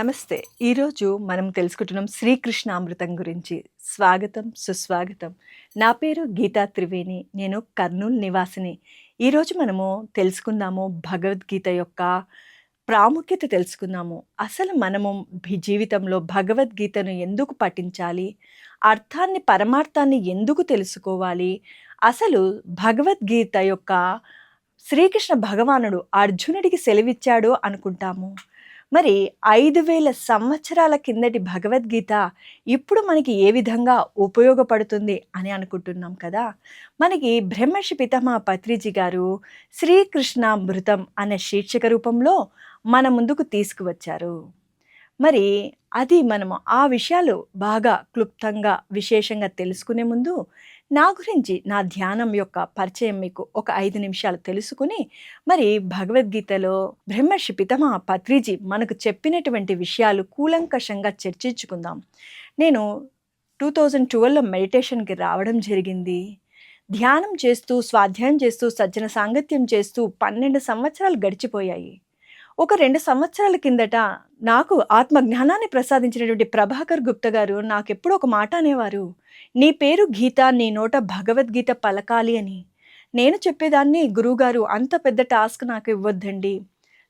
నమస్తే. ఈరోజు మనం తెలుసుకుంటున్నాం శ్రీకృష్ణ అమృతం గురించి. స్వాగతం సుస్వాగతం. నా పేరు గీతా త్రివేణి. నేను కర్నూలు నివాసిని. ఈరోజు మనము తెలుసుకుందాము భగవద్గీత యొక్క ప్రాముఖ్యత తెలుసుకుందాము. అసలు మనము జీవితంలో భగవద్గీతను ఎందుకు పఠించాలి? అర్థాన్ని పరమార్థాన్ని ఎందుకు తెలుసుకోవాలి? అసలు భగవద్గీత యొక్క శ్రీకృష్ణ భగవానుడు అర్జునుడికి సెలవిచ్చాడు అనుకుంటాము. మరి ఐదు వేల సంవత్సరాల కిందటి భగవద్గీత ఇప్పుడు మనకి ఏ విధంగా ఉపయోగపడుతుంది అని అనుకుంటున్నాం కదా? మనకి బ్రహ్మర్షి పితమ పత్రిజీ గారు శ్రీకృష్ణామృతం అనే శీర్షిక రూపంలో మన ముందుకు తీసుకువచ్చారు. మరి అది మనము ఆ విషయాలు బాగా క్లుప్తంగా విశేషంగా తెలుసుకునే ముందు నా గురించి నా ధ్యానం యొక్క పరిచయం మీకు ఒక ఐదు నిమిషాలు తెలుసుకుని మరి భగవద్గీతలో బ్రహ్మర్షి పితమ పత్రిజీ మనకు చెప్పినటువంటి విషయాలు కూలంకషంగా చర్చించుకుందాం. నేను టూ థౌజండ్ ట్వెల్వ్లో మెడిటేషన్కి రావడం జరిగింది. ధ్యానం చేస్తూ స్వాధ్యాయం చేస్తూ సజ్జన సాంగత్యం చేస్తూ పన్నెండు సంవత్సరాలు గడిచిపోయాయి. ఒక రెండు సంవత్సరాల కిందట నాకు ఆత్మ జ్ఞానాన్ని ప్రసాదించినటువంటి ప్రభాకర్ గుప్తా గారు నాకెప్పుడు ఒక మాట అనేవారు నీ పేరు గీత నీ నోట భగవద్గీత పలకాలి అని. నేను చెప్పేదాన్ని గురువుగారు అంత పెద్ద టాస్క్ నాకు ఇవ్వద్దండి.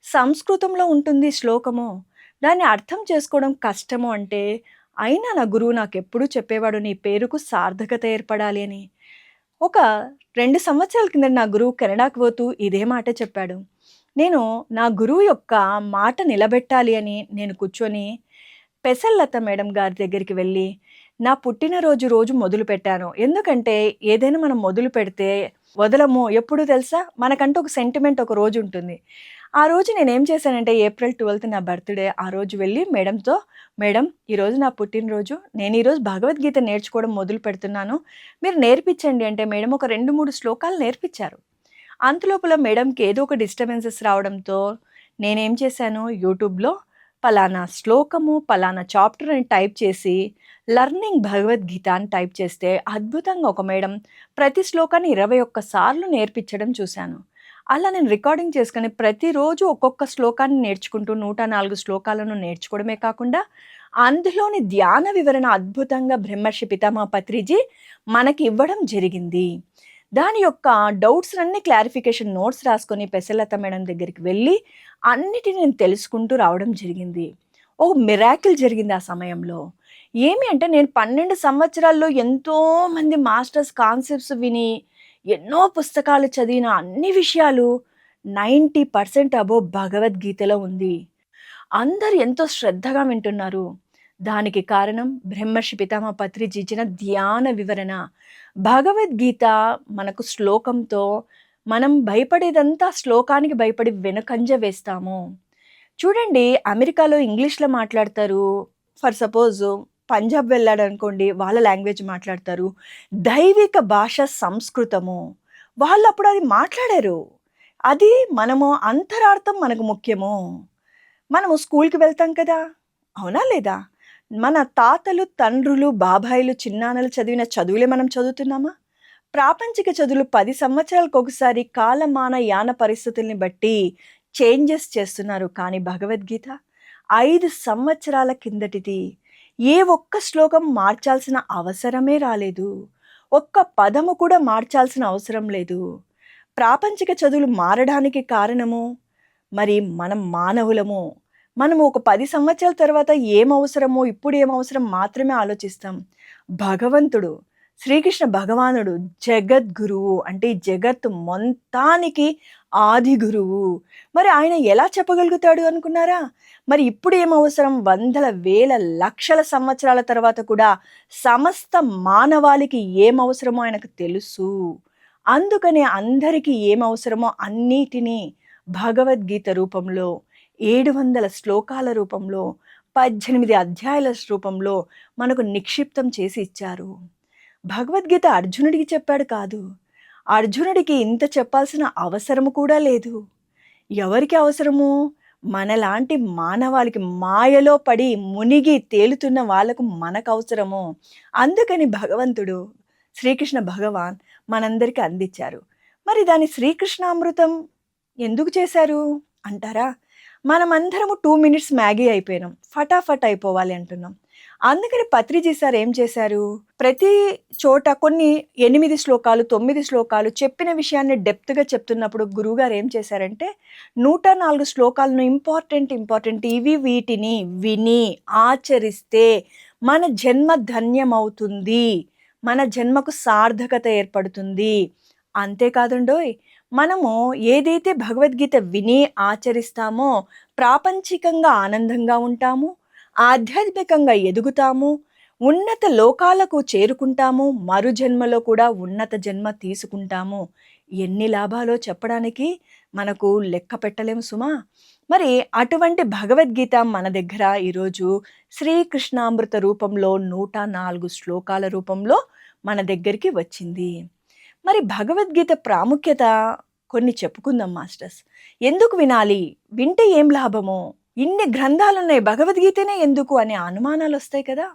సంస్కృతంలో ఉంటుంది శ్లోకము. దాన్ని అర్థం చేసుకోవడం కష్టము అంటే అయినా నా గురువు నాకు ఎప్పుడూ చెప్పేవాడు నీ పేరుకు సార్థకత ఏర్పడాలి అని. ఒక రెండు సంవత్సరాల కింద నా గురువు కెనడాకు పోతూ ఇదే మాట చెప్పాడు. నేను నా గురువు యొక్క మాట నిలబెట్టాలి అని నేను కూర్చొని పెసల్లత మేడం గారి దగ్గరికి వెళ్ళి నా పుట్టినరోజు రోజు మొదలు పెట్టాను. ఎందుకంటే ఏదైనా మనం మొదలు పెడితే వదలము. ఎప్పుడు తెలుసా? మనకంటూ ఒక సెంటిమెంట్ ఒక రోజు ఉంటుంది. ఆ రోజు నేను ఏం చేశానంటే ఏప్రిల్ ట్వెల్త్ నా బర్త్డే. ఆ రోజు వెళ్ళి మేడంతో మేడం ఈరోజు నా పుట్టినరోజు. నేను ఈరోజు భగవద్గీత నేర్చుకోవడం మొదలు పెడుతున్నాను. మీరు నేర్పించండి. అంటే మేడం ఒక రెండు మూడు శ్లోకాలు నేర్పించారు. అంతలోపల మేడంకి ఏదో ఒక డిస్టర్బెన్సెస్ రావడంతో నేనేం చేశాను? యూట్యూబ్లో పలానా శ్లోకము పలానా చాప్టర్ అని టైప్ చేసి లర్నింగ్ భగవద్గీత అని టైప్ చేస్తే అద్భుతంగా ఒక మేడం ప్రతి శ్లోకాన్ని ఇరవై ఒక్క సార్లు నేర్పించడం చూశాను. అలా నేను రికార్డింగ్ చేసుకుని ప్రతిరోజు ఒక్కొక్క శ్లోకాన్ని నేర్చుకుంటూ నూట నాలుగు శ్లోకాలను నేర్చుకోవడమే కాకుండా అందులోని ధ్యాన వివరణ అద్భుతంగా బ్రహ్మర్షి పితామహ పత్రిజీ మనకి ఇవ్వడం జరిగింది. దాని యొక్క డౌట్స్ అన్ని క్లారిఫికేషన్ నోట్స్ రాసుకొని పెసలత మేడం దగ్గరికి వెళ్ళి అన్నిటిని నేను తెలుసుకుంటూ రావడం జరిగింది. ఓ మిరాకిల్ జరిగింది ఆ సమయంలో. ఏమి అంటే నేను పన్నెండు సంవత్సరాల్లో ఎంతో మంది మాస్టర్స్ కాన్సెప్ట్స్ విని ఎన్నో పుస్తకాలు చదివిన అన్ని విషయాలు నైంటీ పర్సెంట్ అబోవ్ భగవద్గీతలో ఉంది. అందరు ఎంతో శ్రద్ధగా వింటున్నారు. దానికి కారణం బ్రహ్మర్షి పితామ పత్రిజీ ఇచ్చిన ధ్యాన వివరణ. భగవద్గీత మనకు శ్లోకంతో మనం భయపడేదంతా శ్లోకానికి భయపడి వెనుకంజ వేస్తాము. చూడండి అమెరికాలో ఇంగ్లీష్లో మాట్లాడతారు. ఫర్ సపోజ్ పంజాబ్ వెళ్ళాడనుకోండి వాళ్ళ లాంగ్వేజ్ మాట్లాడతారు. దైవిక భాష సంస్కృతము. వాళ్ళు అప్పుడు అది మాట్లాడారు. అది మనము అంతరార్థం మనకు ముఖ్యము. మనము స్కూల్కి వెళ్తాం కదా. అవునా లేదా? మన తాతలు తండ్రులు బాబాయిలు చిన్నాన్నలు చదివిన చదువులే మనం చదువుతున్నామా? ప్రాపంచిక చదువులు పది సంవత్సరాలకు ఒకసారి కాలమాన యాన పరిస్థితుల్ని బట్టి చేంజెస్ చేస్తున్నారు. కానీ భగవద్గీత ఐదు సంవత్సరాల కిందటిది. ఏ ఒక్క శ్లోకం మార్చాల్సిన అవసరమే రాలేదు. ఒక్క పదము కూడా మార్చాల్సిన అవసరం లేదు. ప్రాపంచిక చదువులు మారడానికి కారణము? మరి మనం మానవులము మనము ఒక పది సంవత్సరాల తర్వాత ఏం అవసరమో ఇప్పుడు ఏం అవసరం మాత్రమే ఆలోచిస్తాం. భగవంతుడు శ్రీకృష్ణ భగవానుడు జగద్గురువు. అంటే జగత్ మొత్తానికి ఆది గురువు. మరి ఆయన ఎలా చెప్పగలుగుతాడు అనుకున్నారా? మరి ఇప్పుడు ఏం అవసరం వందల వేల లక్షల సంవత్సరాల తర్వాత కూడా సమస్త మానవాళికి ఏం అవసరమో ఆయనకు తెలుసు. అందుకనే అందరికీ ఏం అవసరమో అన్నిటినీ భగవద్గీత రూపంలో ఏడు వందల శ్లోకాల రూపంలో పద్దెనిమిది అధ్యాయుల రూపంలో మనకు నిక్షిప్తం చేసి ఇచ్చారు. భగవద్గీత అర్జునుడికి చెప్పాడు కాదు. అర్జునుడికి ఇంత చెప్పాల్సిన అవసరము కూడా లేదు. ఎవరికి అవసరము? మనలాంటి మానవాళికి మాయలో పడి మునిగి తేలుతున్న వాళ్ళకు మనకు అవసరము అందుకని భగవంతుడు శ్రీకృష్ణ భగవాన్ మనందరికీ అందించారు. మరి దాని శ్రీకృష్ణామృతం ఎందుకు చేశారు? అంటారా? మనమందరము టూ మినిట్స్ మ్యాగీ అయిపోయినాం. ఫటాఫట్ అయిపోవాలి అంటున్నాం. అందుకని పత్రిజీ సార్ ఏం చేశారు? ప్రతి చోట కొన్ని ఎనిమిది శ్లోకాలు తొమ్మిది శ్లోకాలు చెప్పిన విషయాన్ని డెప్త్గా చెప్తున్నప్పుడు గురువుగారు ఏం చేశారంటే నూట నాలుగు శ్లోకాలను ఇంపార్టెంట్ ఇంపార్టెంట్ ఇవి వీటిని విని ఆచరిస్తే మన జన్మ ధన్యమవుతుంది. మన జన్మకు సార్థకత ఏర్పడుతుంది. అంతేకాదండోయ్ మనము ఏదైతే భగవద్గీత విని ఆచరిస్తామో ప్రాపంచికంగా ఆనందంగా ఉంటాము ఆధ్యాత్మికంగా ఎదుగుతాము ఉన్నత లోకాలకు చేరుకుంటాము మరు జన్మలో కూడా ఉన్నత జన్మ తీసుకుంటాము. ఎన్ని లాభాలో చెప్పడానికి మనకు లెక్క పెట్టలేము సుమా. మరి అటువంటి భగవద్గీత మన దగ్గర ఈరోజు శ్రీకృష్ణామృత రూపంలో నూట నాలుగు శ్లోకాల రూపంలో మన దగ్గరికి వచ్చింది. మరి భగవద్గీత ప్రాముఖ్యత కొన్ని చెప్పుకుందాం మాస్టర్స్. ఎందుకు వినాలి? వింటే ఏం లాభము? ఇన్ని గ్రంథాలున్నాయి భగవద్గీతనే ఎందుకు అనే అనుమానాలు వస్తాయి కదా.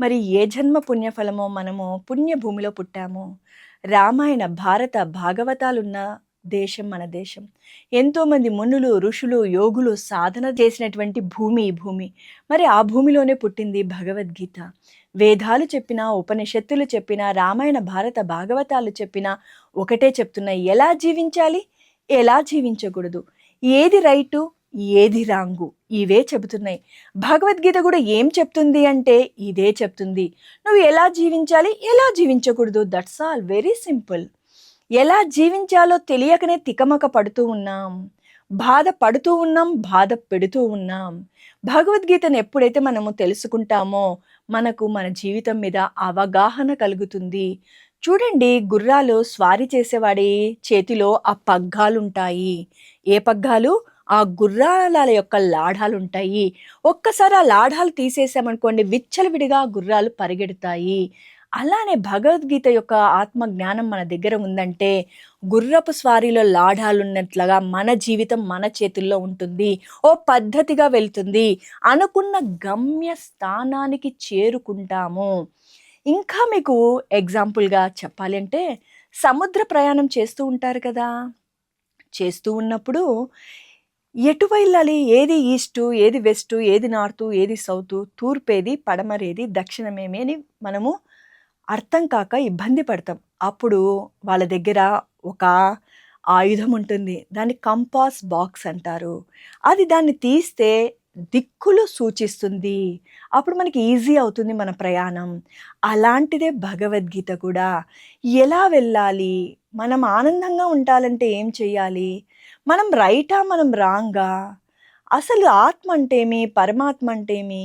మరి ఏ జన్మ పుణ్యఫలమో మనము పుణ్యభూమిలో పుట్టాము? రామాయణ భారత భాగవతాలున్న దేశం మన దేశం. ఎంతోమంది మునులు ఋషులు యోగులు సాధన చేసినటువంటి భూమి ఈ భూమి. మరి ఆ భూమిలోనే పుట్టింది భగవద్గీత. వేదాలు చెప్పినా ఉపనిషత్తులు చెప్పినా రామాయణ భారత భాగవతాలు చెప్పినా ఒకటే చెప్తున్నాయి ఎలా జీవించాలి? ఎలా జీవించకూడదు? ఏది రైటు? ఏది రాంగు? ఇవే చెబుతున్నాయి. భగవద్గీత కూడా ఏం చెప్తుంది అంటే ఇదే చెప్తుంది. నువ్వు ఎలా జీవించాలి? ఎలా జీవించకూడదు? That's all very simple. ఎలా జీవించాలో తెలియకనే తికమక పడుతూ ఉన్నాం. బాధ పడుతూ ఉన్నాం బాధ పెడుతూ ఉన్నాం. భగవద్గీతను ఎప్పుడైతే మనము తెలుసుకుంటామో మనకు మన జీవితం మీద అవగాహన కలుగుతుంది. చూడండి గుర్రాలు స్వారీ చేసేవాడి చేతిలో ఆ పగ్గాలుంటాయి. ఏ పగ్గాలు? ఆ గుర్రాల యొక్క లాఢాలు ఉంటాయి ఒక్కసారి ఆ లాఢాలు తీసేసామనుకోండి విచ్చలవిడిగా గుర్రాలు పరిగెడతాయి. అలానే భగవద్గీత యొక్క ఆత్మ జ్ఞానం మన దగ్గర ఉందంటే గుర్రపు స్వారీలో లాఢాలున్నట్లుగా మన జీవితం మన చేతుల్లో ఉంటుంది ఓ పద్ధతిగా వెళ్తుంది అనుకున్న గమ్య స్థానానికి చేరుకుంటాము. ఇంకా మీకు ఎగ్జాంపుల్గా చెప్పాలి అంటే సముద్ర ప్రయాణం చేస్తూ ఉంటారు కదా. చేస్తూ ఉన్నప్పుడు ఎటు వెళ్ళాలి? ఏది ఈస్టు ఏది వెస్టు ఏది నార్తు ఏది సౌతు? తూర్పేది పడమరేది దక్షిణమేమి అని మనము అర్థం కాక ఇబ్బంది పడతాం. అప్పుడు వాళ్ళ దగ్గర ఒక ఆయుధం ఉంటుంది. దాన్ని కంపాస్ బాక్స్ అంటారు. అది దాన్ని తీస్తే దిక్కులు సూచిస్తుంది. అప్పుడు మనకి ఈజీ అవుతుంది మన ప్రయాణం. అలాంటిదే భగవద్గీత కూడా. ఎలా వెళ్ళాలి? మనం ఆనందంగా ఉండాలంటే ఏం చేయాలి మనం రైటా? మనం రాంగా? అసలు ఆత్మ అంటేమి పరమాత్మ అంటేమి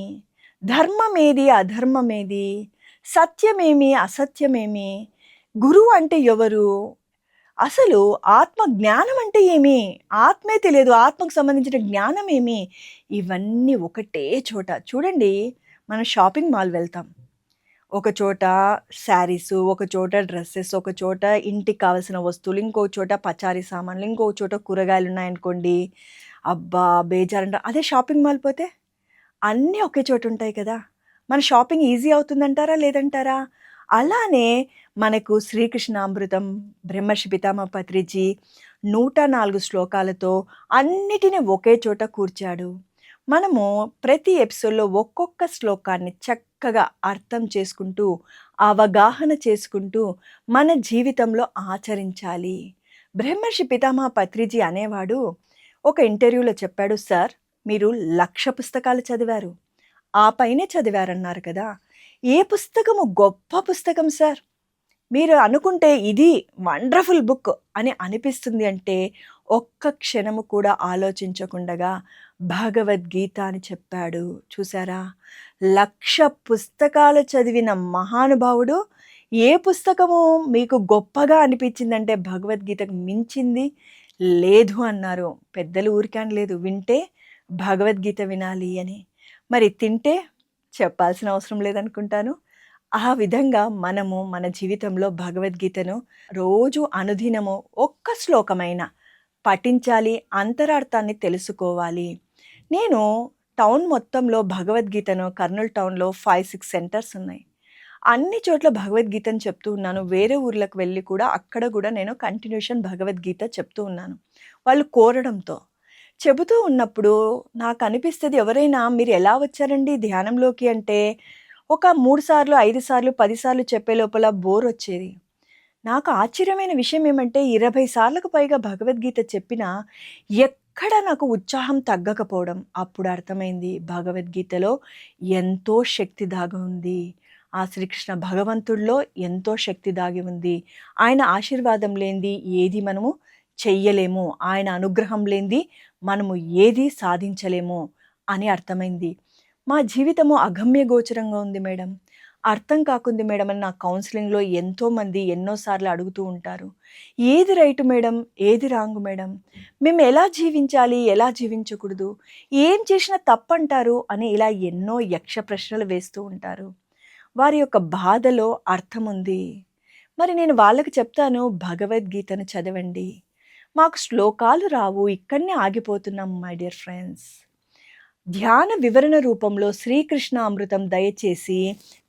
ధర్మం ఏది? అధర్మం ఏది? సత్యమేమి అసత్యమేమి? గురువు అంటే ఎవరు? అసలు ఆత్మ జ్ఞానం అంటే ఏమి? ఆత్మే తెలియదు ఆత్మకు సంబంధించిన జ్ఞానం ఏమి? ఇవన్నీ ఒకటే చోట. చూడండి మనం షాపింగ్ మాల్ వెళ్తాం. ఒక చోట శారీస్ ఒక చోట డ్రెస్సెస్ ఒక చోట ఇంటికి కావాల్సిన వస్తువులు ఇంకో చోట పచారీ సామాన్లు ఇంకో చోట కూరగాయలు ఉన్నాయనుకోండి. అబ్బా బేజారంట. అదే షాపింగ్ మాల్ పోతే? అన్నీ ఒకే చోట ఉంటాయి కదా. మన షాపింగ్ ఈజీ అవుతుందంటారా లేదంటారా? అలానే మనకు శ్రీకృష్ణామృతం బ్రహ్మర్షి పితామ పత్రిజీ నూట నాలుగు శ్లోకాలతో అన్నిటినీ ఒకే చోట కూర్చాడు. మనము ప్రతి ఎపిసోడ్లో ఒక్కొక్క శ్లోకాన్ని చక్కగా అర్థం చేసుకుంటూ అవగాహన చేసుకుంటూ మన జీవితంలో ఆచరించాలి. బ్రహ్మర్షి పితామహ పత్రిజీ అనేవాడు ఒక ఇంటర్వ్యూలో చెప్పాడు సార్ మీరు లక్ష పుస్తకాలు చదివారు. ఆ పైనే చదివారన్నారు కదా. ఏ పుస్తకము గొప్ప పుస్తకం సార్? మీరు అనుకుంటే ఇది వండర్ఫుల్ బుక్ అని అనిపిస్తుంది అంటే ఒక్క క్షణము కూడా ఆలోచించకుండగా భగవద్గీత అని చెప్పాడు. చూసారా? లక్ష పుస్తకాలు చదివిన మహానుభావుడు ఏ పుస్తకము మీకు గొప్పగా అనిపించిందంటే భగవద్గీతకు మించింది లేదు అన్నారు. పెద్దలు ఊరికాని లేదు వింటే భగవద్గీత వినాలి అని. మరి తింటే చెప్పాల్సిన అవసరం లేదనుకుంటాను. ఆ విధంగా మనము మన జీవితంలో భగవద్గీతను రోజు అనుదినము ఒక్క శ్లోకమైన పఠించాలి అంతరార్థాన్ని తెలుసుకోవాలి. నేను టౌన్ మొత్తంలో భగవద్గీతను కర్నూలు టౌన్లో ఫైవ్ సిక్స్ సెంటర్స్ ఉన్నాయి. అన్ని చోట్ల భగవద్గీతను చెప్తూ ఉన్నాను. వేరే ఊర్లకు వెళ్ళి కూడా అక్కడ కూడా నేను కంటిన్యూషన్ భగవద్గీత చెప్తూ ఉన్నాను. వాళ్ళు కోరడంతో చెబుతూ ఉన్నప్పుడు నాకు అనిపిస్తుంది ఎవరైనా మీరు ఎలా వచ్చారండి ధ్యానంలోకి అంటే, ఒక మూడు సార్లు, ఐదు సార్లు, 10 సార్లు చెప్పే లోపల బోర్ వచ్చేది నాకు ఆశ్చర్యమైన విషయం ఏమంటే 20 సార్లకు పైగా భగవద్గీత చెప్పినా, ఎక్కడ నాకు ఉత్సాహం తగ్గకపోవడం. అప్పుడు అర్థమైంది భగవద్గీతలో ఎంతో శక్తి దాగి ఉంది. ఆ శ్రీకృష్ణ భగవంతుడిలో ఎంతో శక్తి దాగి ఉంది. ఆయన ఆశీర్వాదం లేనిది ఏది మనము చెయ్యలేము. ఆయన అనుగ్రహం లేనిది మనము ఏది సాధించలేము అని అర్థమైంది. మా జీవితము అగమ్య గోచరంగా ఉంది మేడం. అర్థం కాకుంది మేడం అని నా కౌన్సిలింగ్లో ఎంతోమంది ఎన్నోసార్లు అడుగుతూ ఉంటారు. ఏది రైట్ మేడం? ఏది రాంగ్ మేడం? మేము ఎలా జీవించాలి? ఎలా జీవించకూడదు? ఏం చేసినా తప్పంటారు అని ఇలా ఎన్నో యక్ష ప్రశ్నలు వేస్తూ ఉంటారు. వారి యొక్క బాధలో అర్థం ఉంది మరి నేను వాళ్ళకి చెప్తాను భగవద్గీతను చదవండి. మాకు శ్లోకాలు రావు. ఇక్కడనే ఆగిపోతున్నాం మై డియర్ ఫ్రెండ్స్. ధ్యాన వివరణ రూపంలో శ్రీకృష్ణ అమృతం దయచేసి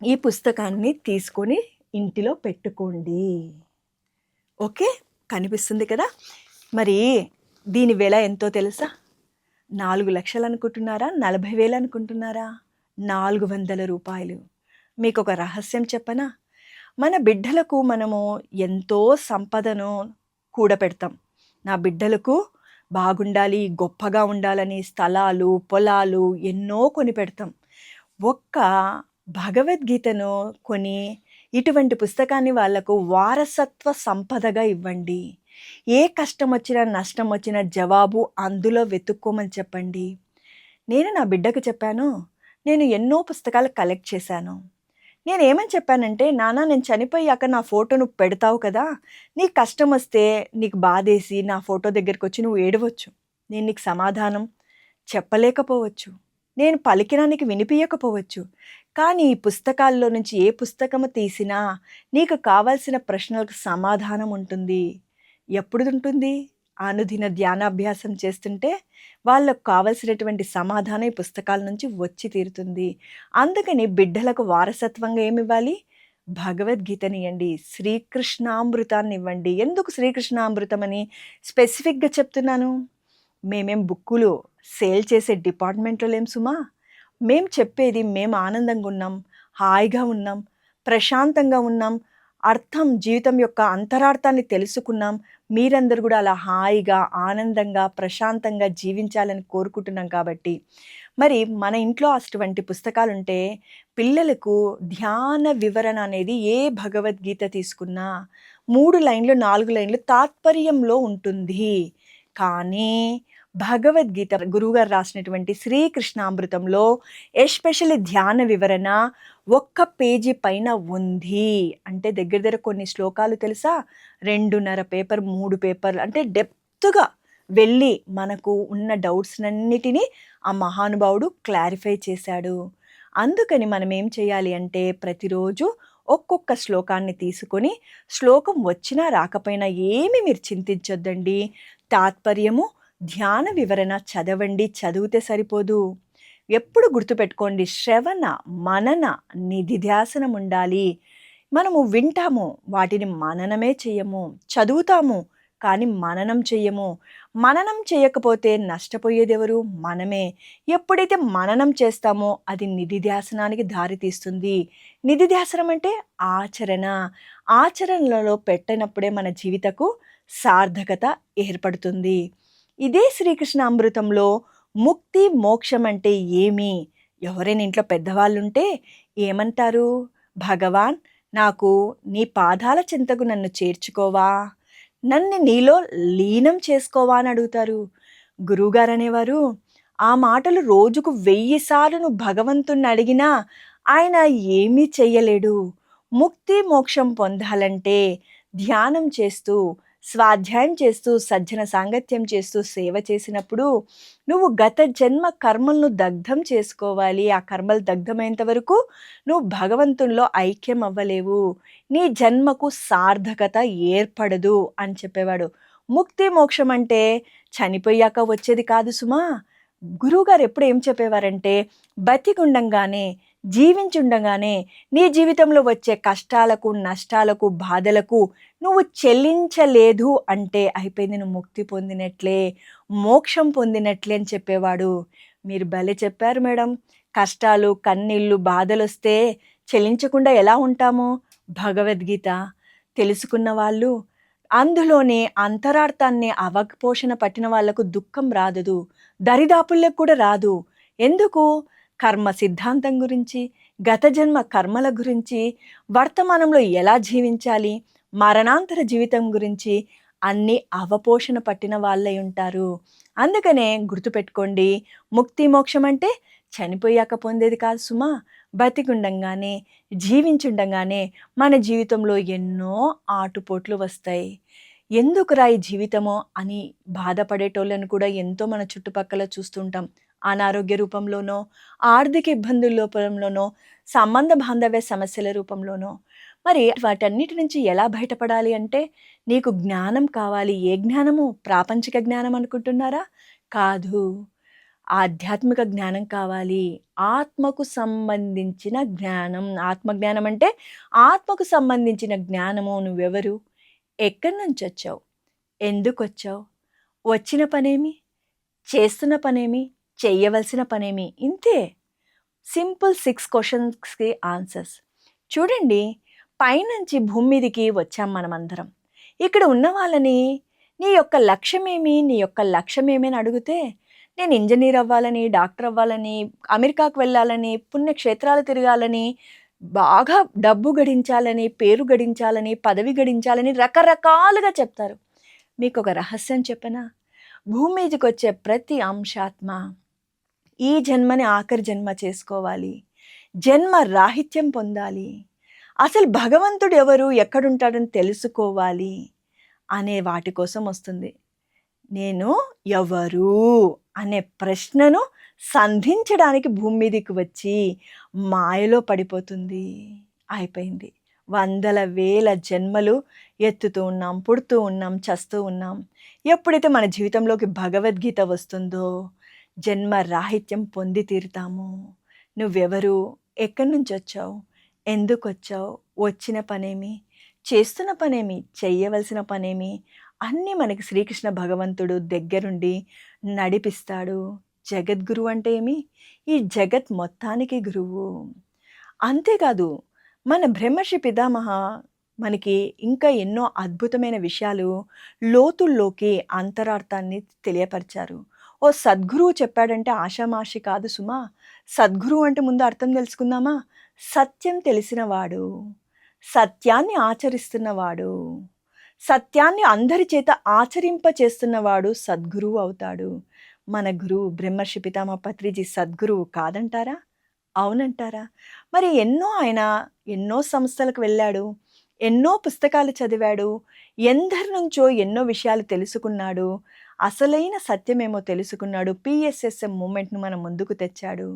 ఈ పుస్తకాన్ని తీసుకొని ఇంటిలో పెట్టుకోండి. ఓకే. కనిపిస్తుంది కదా! మరి దీని వెల ఎంతో తెలుసా? 4,00,000 అనుకుంటున్నారా? నలభై వేలు అనుకుంటున్నారా? రూ. 400. మీకొక రహస్యం చెప్పనా? మన బిడ్డలకు మనము ఎంతో సంపదను కూడపెడతాం. నా బిడ్డలకు బాగుండాలి, గొప్పగా ఉండాలని స్థలాలు, పొలాలు ఎన్నో కొనిపెడతాం. ఒక్క భగవద్గీతను కొని ఇటువంటి పుస్తకాన్ని వాళ్ళకు వారసత్వ సంపదగా ఇవ్వండి. ఏ కష్టం వచ్చినా నష్టం వచ్చినా జవాబు అందులో వెతుక్కోమని చెప్పండి. నేను నా బిడ్డకు చెప్పాను. నేను ఎన్నో పుస్తకాలు కలెక్ట్ చేశాను. నేను ఏమని చెప్పానంటే, నాన్న నేను చనిపోయాక నా ఫోటో నువ్వు పెడతావు కదా! నీకు కష్టం వస్తే నీకు బాధేసి నా ఫోటో దగ్గరకొచ్చి నువ్వు ఏడవచ్చు. నేను నీకు సమాధానం చెప్పలేకపోవచ్చు. నేను పలికినా నీకు వినిపించకపోవచ్చు కానీ ఈ పుస్తకాల్లో నుంచి ఏ పుస్తకము తీసినా నీకు కావాల్సిన ప్రశ్నలకు సమాధానం ఉంటుంది. ఎప్పుడుంటుంది? అనుదిన ధ్యానాభ్యాసం చేస్తుంటే వాళ్ళకు కావాల్సినటువంటి సమాధానం ఈ పుస్తకాల నుంచి వచ్చి తీరుతుంది. అందుకని బిడ్డలకు వారసత్వంగా ఏమివ్వాలి? శ్రీకృష్ణామృతాన్ని ఇవ్వండి ఎందుకు శ్రీకృష్ణామృతం అని స్పెసిఫిక్‌గా చెప్తున్నాను? మేమేం బుక్కులు సేల్ చేసే డిపార్ట్‌మెంట్‌లో లేం సుమా! మేం చెప్పేది మేము ఆనందంగా ఉన్నాం హాయిగా ఉన్నాం, ప్రశాంతంగా ఉన్నాం. అర్థం జీవితం యొక్క అంతరార్థాన్ని తెలుసుకున్నాం. మీరందరూ కూడా అలా హాయిగా, ఆనందంగా, ప్రశాంతంగా జీవించాలని కోరుకుంటున్నాం కాబట్టి, మరి మన ఇంట్లో అటువంటి పుస్తకాలుంటే పిల్లలకు ధ్యాన వివరణ అనేది ఏ భగవద్గీత తీసుకున్నా మూడు లైన్లు, నాలుగు లైన్లు తాత్పర్యంలో ఉంటుంది. కానీ భగవద్గీత గురువుగారు రాసినటువంటి శ్రీకృష్ణామృతంలో ఎస్పెషల్లీ ధ్యాన వివరణ ఒక్క పేజీ పైన ఉంది. అంటే దగ్గర దగ్గర కొన్ని శ్లోకాలు తెలుసా? 2.5 పేపర్, మూడు పేపర్లు అంటే డెప్త్‌గా వెళ్ళి మనకు ఉన్న డౌట్స్నన్నిటినీ ఆ మహానుభావుడు క్లారిఫై చేశాడు. అందుకని మనం ఏం చేయాలి అంటే ప్రతిరోజు ఒక్కొక్క శ్లోకాన్ని తీసుకొని శ్లోకం వచ్చినా రాకపోయినా ఏమి మీరు చింతించొద్దండి. తాత్పర్యము, ధ్యాన వివరణ చదవండి. చదివితే సరిపోదు. ఎప్పుడు గుర్తుపెట్టుకోండి శ్రవణ, మనన, నిధిధ్యాసనం ఉండాలి. మనము వింటాము. వాటిని మననమే చెయ్యము. చదువుతాము. కానీ మననం చెయ్యము. మననం చేయకపోతే నష్టపోయేదెవరు? మనమే. ఎప్పుడైతే మననం చేస్తామో అది నిధిధ్యాసనానికి దారితీస్తుంది నిధిధ్యాసనం అంటే ఆచరణ. ఆచరణలలో పెట్టినప్పుడే మన జీవితకు సార్థకత ఏర్పడుతుంది. ఇదే శ్రీకృష్ణ అమృతంలో ముక్తి, మోక్షం అంటే ఏమి? ఎవరైనా ఇంట్లో పెద్దవాళ్ళుంటే ఏమంటారు? భగవాన్ నాకు నీ పాదాల చింతకు నన్ను చేర్చుకోవా? నన్ను నీలో లీనం చేసుకోవా? అని అడుగుతారు. గురువుగారు అనేవారు ఆ మాటలు రోజుకు వెయ్యిసార్లు నువ్వు భగవంతుణ్ణి అడిగినా ఆయన ఏమీ చెయ్యలేడు. ముక్తి, మోక్షం పొందాలంటే ధ్యానం చేస్తూ, స్వాధ్యాయం చేస్తూ, సజ్జన సాంగత్యం చేస్తూ సేవ చేసినప్పుడు నువ్వు గత జన్మ కర్మలను దగ్ధం చేసుకోవాలి. ఆ కర్మలు దగ్ధమైనంత వరకు నువ్వు భగవంతునిలో ఐక్యం అవ్వలేవు. నీ జన్మకు సార్థకత ఏర్పడదు అని చెప్పేవాడు. ముక్తి, మోక్షం అంటే చనిపోయాక వచ్చేది కాదు సుమా! గురువుగారు ఎప్పుడు ఏం చెప్పేవారంటే బతికుండంగానే జీవించుండగానే నీ జీవితంలో వచ్చే కష్టాలకు నష్టాలకు బాధలకు నువ్వు చెల్లించలేదు అంటే అయిపోయింది నువ్వు ముక్తి పొందినట్లే మోక్షం పొందినట్లే అని చెప్పేవాడు. మీరు భలే చెప్పారు మేడం. కష్టాలు కన్నీళ్ళు బాధలు వస్తే చెల్లించకుండా ఎలా ఉంటాము? భగవద్గీత. తెలుసుకున్న వాళ్ళు అందులోనే అంతరార్థాన్ని అవపోషణ పట్టిన వాళ్ళకు దుఃఖం రాదదు. దరిదాపులకు కూడా రాదు. ఎందుకు? కర్మ సిద్ధాంతం గురించి గత జన్మ కర్మల గురించి వర్తమానంలో ఎలా జీవించాలి? మరణాంతర జీవితం గురించి అన్ని అవపోషణ పట్టిన వాళ్ళై ఉంటారు. అందుకనే గుర్తుపెట్టుకోండి ముక్తి మోక్షం అంటే చనిపోయాక పొందేది కాదు సుమా. బతికుండంగానే జీవించుండగానే మన జీవితంలో ఎన్నో ఆటుపోట్లు వస్తాయి. ఎందుకురా ఈ జీవితమో అని బాధపడేటోళ్ళని కూడా ఎంతో మన చుట్టుపక్కల చూస్తుంటాం. అనారోగ్య రూపంలోనో ఆర్థిక ఇబ్బందుల రూపంలోనో సంబంధ బాంధవ్య సమస్యల రూపంలోనో మరి వాటన్నిటి నుంచి ఎలా బయటపడాలి అంటే నీకు జ్ఞానం కావాలి. ఏ జ్ఞానము? ప్రాపంచిక జ్ఞానం అనుకుంటున్నారా? కాదు. ఆధ్యాత్మిక జ్ఞానం కావాలి. ఆత్మకు సంబంధించిన జ్ఞానం. ఆత్మజ్ఞానం అంటే ఆత్మకు సంబంధించిన జ్ఞానము. నువ్వెవరు? ఎక్కడి నుంచి వచ్చావు? ఎందుకు వచ్చావు వచ్చిన పనేమి? చేస్తున్న పనేమి? చేయవలసిన పనేమి? ఇంతే. సింపుల్ సిక్స్ క్వశ్చన్స్కి ఆన్సర్స్. చూడండి పైనుంచి భూమి మీదకి వచ్చాం మనమందరం. ఇక్కడ ఉన్న వాళ్ళని నీ యొక్క లక్ష్యమేమి? నీ యొక్క లక్ష్యమేమి? అని అడిగితే నేను ఇంజనీర్ అవ్వాలని డాక్టర్ అవ్వాలని అమెరికాకు వెళ్ళాలని పుణ్యక్షేత్రాలు తిరగాలని బాగా డబ్బు గడించాలని పేరు గడించాలని పదవి గడించాలని రకరకాలుగా చెప్తారు. మీకు ఒక రహస్యం చెప్పనా? భూమి మీదకి వచ్చే ప్రతి అంశాత్మ ఈ జన్మని ఆఖరి జన్మ చేసుకోవాలి. జన్మ రాహిత్యం పొందాలి. అసలు భగవంతుడు ఎవరు? ఎక్కడుంటాడని తెలుసుకోవాలి అనే వాటి కోసం వస్తుంది. నేను ఎవరు అనే ప్రశ్నను సంధించడానికి భూమి మీదకి వచ్చి మాయలో పడిపోతుంది. అయిపోయింది. వందల వేల జన్మలు ఎత్తుతూ ఉన్నాం పుడుతూ ఉన్నాం చస్తూ ఉన్నాం. ఎప్పుడైతే మన జీవితంలోకి భగవద్గీత వస్తుందో జన్మ రాహిత్యం పొంది తీరుతాము. నువ్వెవరు? ఎక్కడి నుంచి వచ్చావు? ఎందుకు వచ్చావు వచ్చిన పనేమి? చేస్తున్న పనేమి? చేయవలసిన పనేమి? అన్నీ మనకి శ్రీకృష్ణ భగవంతుడు దగ్గరుండి నడిపిస్తాడు. జగద్గురు అంటే ఏమి? ఈ జగత్ మొత్తానికి గురువు. అంతేకాదు మన బ్రహ్మర్షి పితామహ మనకి ఇంకా ఎన్నో అద్భుతమైన విషయాలు లోతుల్లోకి అంతరార్థాన్ని తెలియపరిచారు. ఓ సద్గురువు చెప్పాడంటే ఆషామాషి కాదు సుమా. సద్గురువు అంటే ముందు అర్థం తెలుసుకుందామా? సత్యం తెలిసినవాడు సత్యాన్ని ఆచరిస్తున్నవాడు సత్యాన్ని అందరి చేత ఆచరింప చేస్తున్నవాడు సద్గురువు అవుతాడు. మన గురువు బ్రహ్మర్షి పితామ పత్రిజీ సద్గురువు కాదంటారా? అవునంటారా? మరి ఎన్నో ఆయన ఎన్నో సంస్థలకు వెళ్ళాడు ఎన్నో పుస్తకాలు చదివాడు ఎందరి నుంచో ఎన్నో విషయాలు తెలుసుకున్నాడు అసలైన సత్యమేమో తెలుసుకున్నాడు పిఎస్ఎస్ఎం మూమెంట్ను మన ముందుకు తెచ్చాడు.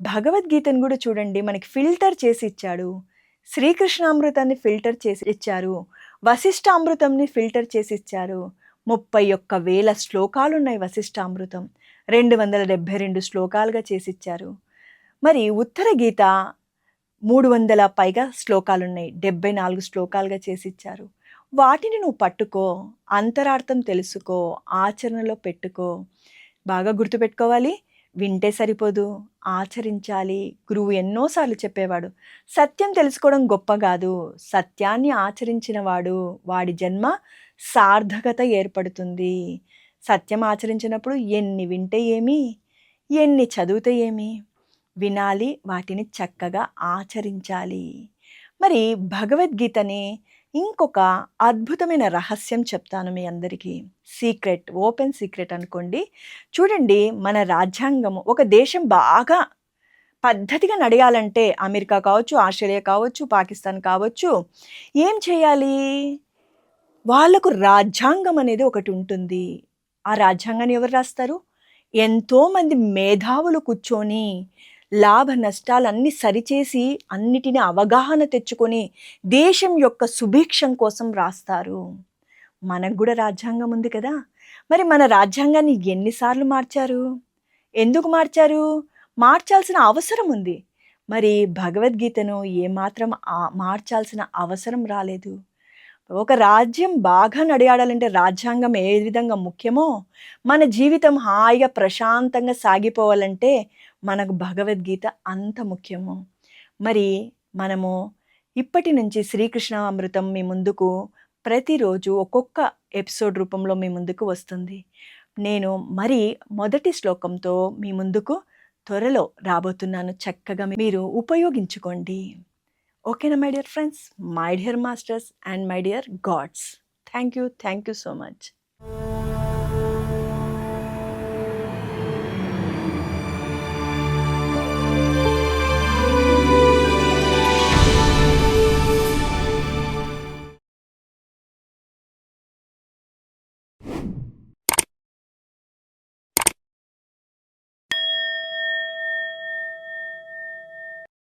భగవద్గీతను కూడా చూడండి. మనకి ఫిల్టర్ చేసి ఇచ్చాడు. శ్రీకృష్ణామృతాన్ని ఫిల్టర్ చేసి ఇచ్చారు. వశిష్ఠామృతంని ఫిల్టర్ చేసి ఇచ్చారు. ముప్పై ఒక్క వేల శ్లోకాలు ఉన్నాయి వశిష్ఠామృతం. రెండు వందల డెబ్భై రెండు శ్లోకాలుగా చేసిచ్చారు మరి ఉత్తర గీత మూడు వందల పైగా శ్లోకాలు ఉన్నాయి. డెబ్బై నాలుగు శ్లోకాలుగా చేసిచ్చారు వాటిని నువ్వు పట్టుకో అంతరార్థం తెలుసుకో ఆచరణలో పెట్టుకో. బాగా గుర్తుపెట్టుకోవాలి. వింటే సరిపోదు ఆచరించాలి గురువు ఎన్నోసార్లు చెప్పేవాడు. సత్యం తెలుసుకోవడం గొప్ప కాదు. సత్యాన్ని ఆచరించిన వాడు వాడి జన్మ సార్థకత ఏర్పడుతుంది. సత్యం ఆచరించినప్పుడు ఎన్ని వింటే ఏమి ఎన్ని చదివితే ఏమి వినాలి వాటిని చక్కగా ఆచరించాలి. మరి భగవద్గీతని ఇంకొక అద్భుతమైన రహస్యం చెప్తాను మీ అందరికీ. సీక్రెట్ ఓపెన్ సీక్రెట్ అనుకోండి. చూడండి మన రాజ్యాంగం ఒక దేశం బాగా పద్ధతిగా నడగాలంటే అమెరికా కావచ్చు ఆస్ట్రేలియా కావచ్చు పాకిస్తాన్ కావచ్చు ఏం చేయాలి? వాళ్ళకు రాజ్యాంగం అనేది ఒకటి ఉంటుంది. ఆ రాజ్యాంగాన్ని ఎవరు రాస్తారు? ఎంతోమంది మేధావులు కూర్చొని లాభ నష్టాలన్నీ సరిచేసి అన్నిటిని అవగాహన తెచ్చుకొని దేశం యొక్క సుభిక్షం కోసం రాస్తారు. మనకు కూడా రాజ్యాంగం ఉంది కదా. మరి మన రాజ్యాంగాన్ని ఎన్నిసార్లు మార్చారు? ఎందుకు మార్చారు? మార్చాల్సిన అవసరం ఉంది. మరి భగవద్గీతను ఏమాత్రం మార్చాల్సిన అవసరం రాలేదు. ఒక రాజ్యం బాగా నడియాడాలంటే రాజ్యాంగం ఏ విధంగా ముఖ్యమో మన జీవితం హాయిగా ప్రశాంతంగా సాగిపోవాలంటే మనకు భగవద్గీత అంత ముఖ్యము. మరి మనము ఇప్పటి నుంచి శ్రీకృష్ణ అమృతం మీ ముందుకు ప్రతిరోజు ఒక్కొక్క ఎపిసోడ్ రూపంలో మీ ముందుకు వస్తుంది. నేను మరి మొదటి శ్లోకంతో మీ ముందుకు త్వరలో రాబోతున్నాను చక్కగా మీరు ఉపయోగించుకోండి. ఓకేనా my dear friends? My dear masters and my dear gods. Thank you thank you so much.